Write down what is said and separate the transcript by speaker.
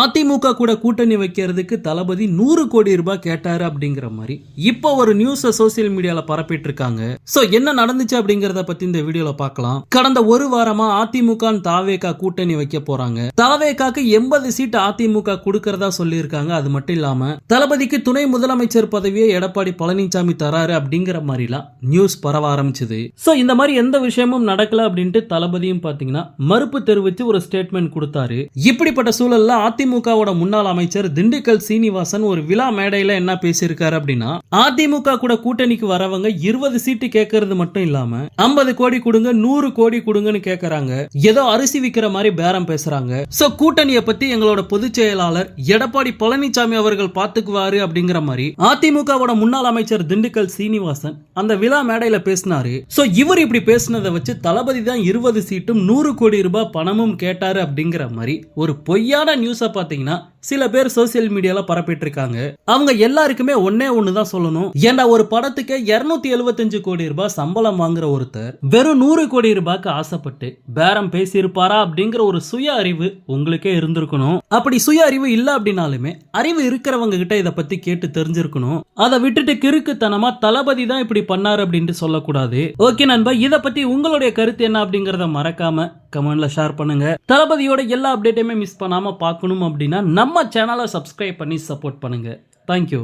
Speaker 1: அதிமுக கூட கூட்டணி வைக்கிறதுக்கு தளபதி நூறு கோடி ரூபாய் கேட்டாரு அப்படிங்கிற மாதிரி இப்போ ஒரு நியூஸ் சோசியல் மீடியால பரப்பிட்டு இருக்காங்க சோ என்ன நடந்துச்சு அப்படிங்கறத பத்தி இந்த வீடியோல பார்க்கலாம். கடந்த ஒரு வாரமா அதிமுக தாவேகா கூட்டணி வைக்க போறாங்க. தாவேகாக்கு எண்பது சீட் அதிமுக கொடுக்கறதா சொல்லியிருக்காங்க. அது மட்டும் இல்லாம தளபதிக்கு துணை முதலமைச்சர் பதவியை எடப்பாடி பழனிசாமி தராரு அப்படிங்கிற மாதிரிலாம் நியூஸ் பரவ ஆரம்பிச்சது. சோ இந்த மாதிரி எந்த விஷயமும் நடக்கல அப்படின்ட்டு தளபதியும் பாத்தீங்கன்னா மறுப்பு தெரிவித்து ஒரு ஸ்டேட்மெண்ட் கொடுத்தாரு. இப்படிப்பட்ட சூழல்ல அதிமுகவோட முன்னாள் அமைச்சர் திண்டுக்கல் சீனிவாசன் ஒரு விழா மேடையில என்ன பேசியிருக்காரு அப்படின்னா அதிமுக கூட கூட்டணிக்கு வரவங்க இருபது சீட்டு கேட்கறது மட்டும் இல்லாம ஐம்பது கோடி கொடுங்க நூறு கோடி கொடுங்கன்னு கேட்கறாங்க ஏதோ அரிசி விக்கிற மாதிரி பேரம் பேசுறாங்க. சோ கூட்டணியை பத்தி எங்களோட பொதுச் செயலாளர் எடப்பாடி பழனிசாமி அவர்கள் பாத்துக்குவாரு அப்படிங்கிற மாதிரி அதிமுகவோட முன்னாள் அமைச்சர் திண்டுக்கல் சீனிவாசன் அந்த விழா மேடையில பேசினாரு. சோ இவர் இப்படி பேசினதை வச்சு தளபதி தான் இருபது சீட்டும் நூறு கோடி ரூபாய் பணமும் கேட்டாரு அப்படிங்கிற மாதிரி ஒரு பொய்யான நியூஸை பாத்தீங்கன்னா சில பேர் சோசியல் மீடியால பரப்பிட்டு இருக்காங்க அவங்க எல்லாருக்குமே ஒன்னே ஒண்ணுதான் சொல்லணும். ஏன்னா ஒரு படத்துக்கு 275 எழுபத்தஞ்சு கோடி ரூபாய் சம்பளம் வாங்குற ஒருத்தர் வெறும் நூறு கோடி ரூபாய்க்கு ஆசைப்பட்டு பேரம் பேசியிருப்பாரா அப்படிங்கிற ஒரு சுய அறிவு உங்களுக்கே இருந்திருக்கணும். அப்படி சுய அறிவு இல்ல அப்படின்னாலுமே அறிவு இருக்கிறவங்க கிட்ட இத பத்தி கேட்டு தெரிஞ்சிருக்கணும். அதை விட்டுட்டு கிறுக்குத்தனமா தளபதி தான் இப்படி பண்ணாரு அப்படின்ட்டு சொல்லக்கூடாது. ஓகே நண்பா இத பத்தி உங்களுடைய கருத்து என்ன அப்படிங்கறத மறக்காம கமெண்ட்ல ஷேர் பண்ணுங்க. தளபதியோட எல்லா அப்டேட்டையுமே மிஸ் பண்ணாம பார்க்கணும் அப்படின்னா நம்ம சேனலை சப்ஸ்கிரைப் பண்ணி சப்போர்ட் பண்ணுங்க. தேங்க்யூ